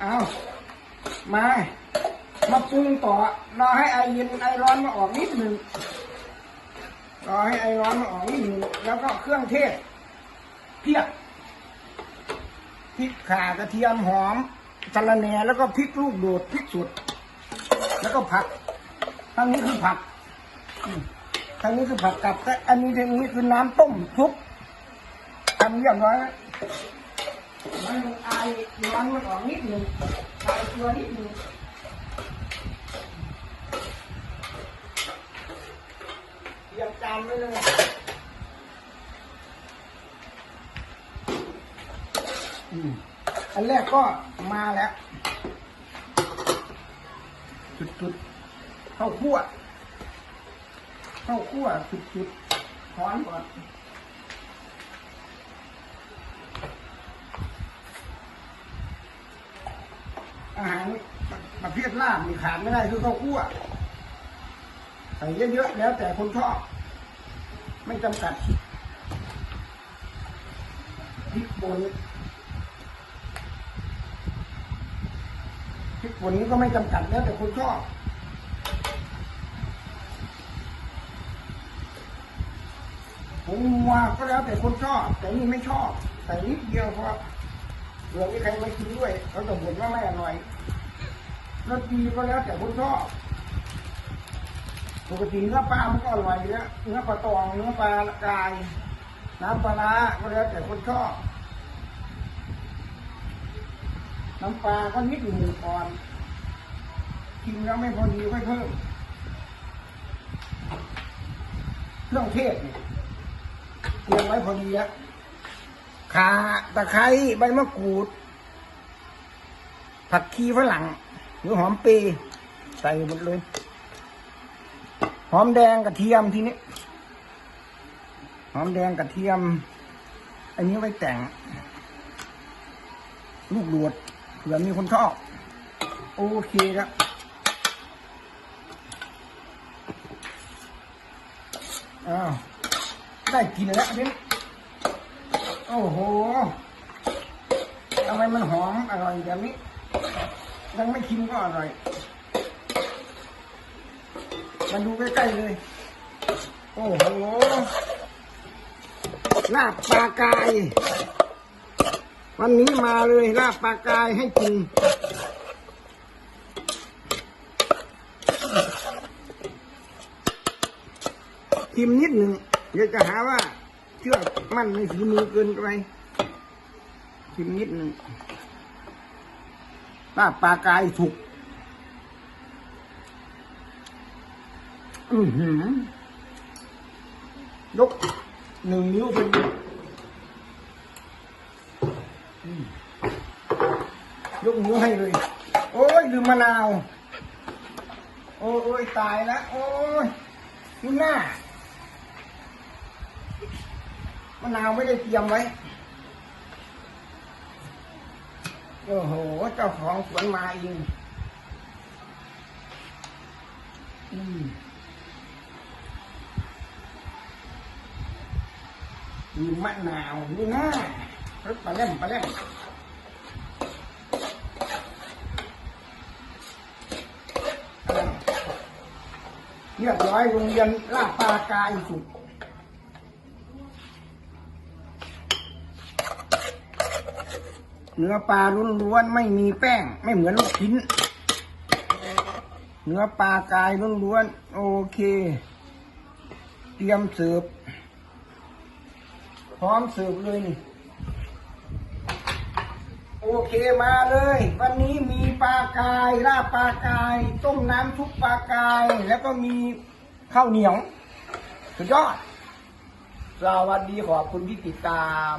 เอามา มาปรุงต่อ รอให้ไอเย็นไอร้อนมาออกนิดหนึ่ง รอให้ไอร้อนมาออกนิดหนึ่ง แล้วก็เครื่องเทศ เพียบพริกข่ากระเทียมหอมสะระแหน่แล้วก็พริกลูกโดดพริกสดแล้วก็ผักทางนี้คือผักอืมทางนี้คือผักกับแต่อันนี้ทางนี้คือน้ำต้มซุป ทำเรียบร้อยแล้วมันไอร้อนมันออกนิดหนึ่งไอตัวนิดหนึ่งเตรียมจานไว้เลยอืมอันแรกก็มาแล้ว จุดๆเข้าคั่วเข้าคั่วจุดๆถอนก่อน อาหารประเภทลาบมีขาดไม่ได้คือข้าวคั่วใส่เยอะๆแล้วแต่คนชอบ ไม่จำกัดพริกป่นพริกป่นนี้ก็ไม่จำกัดแล้วแต่คนชอบผมวัวก็แล้วแต่คนชอบ แต่นี่ไม่ชอบใส่นิดเดียวเพราะเผื่อมีใครมากินด้วยเขาจะบ่นว่าไม่อร่อยรสดีก็แล้วแต่คนชอบปกติเนื้อปลามันก็อร่อยแล้วเนื้อปลาตองเนื้อปลากาย น้ำปลาร้าก็แล้วแต่คนชอบน้ำปลาก็นิดหนึ่งก่อนกินแล้วไม่พอดีค่อยเพิ่มเครื่องเทศเนี่ยเตรียมไว้พอดีแล้ว ข่าตะไคร้ใบมะกรูด ผักชีฝรั่ง หรือหอมปรย์ใส่หมดเลย หอมแดงกระเทียมทีนี้ หอมแดงกระเทียม อันนี้ไว้แต่ง ลูกหลวดเผื่อมีคนชอบ โอเคครับอ้าวได้กินแล้วนี่ โอ้โหทำไมมันหอมอร่อยแบบนี้ ยังไม่ชิมก็อร่อย มาดูใกล้ๆเลย โอ้โหลาบปลากาย วันนี้มาเลยลาบปลากายให้กินชิมนิดหนึ่งเดี๋ยวจะหาว่า เชื่อมั่นในฝีมือเกินไปชิมนิดหนึ่งลาบปลากายสุก อือหือยกหนึ่งนิ้วเป็นยกนิ้วให้เลย โอ้ยลืมมะนาว โอ้ยตายแล้ว โอ้ยดูหน้า มะนาวไม่ได้เตรียมไว้ โอ้โห เจ้าของสวนมาเองอืมลืมะนาวดูหน้ารถปลาเล่มปลาเล่มเรียบร้อยโรงเรียนลาดปลากายสุด เนื้อปลาล้วนๆไม่มีแป้ง ไม่เหมือนลูกชิ้น เนื้อปลากายล้วนๆโอเค เตรียมเสิร์ฟพร้อมเสิร์ฟเลยนี่โอเคมาเลย วันนี้มีปลากายลาบปลากาย ต้มน้ำซุปปลากาย แล้วก็มีข้าวเหนียวสุดยอด สวัสดีขอบคุณที่ติดตาม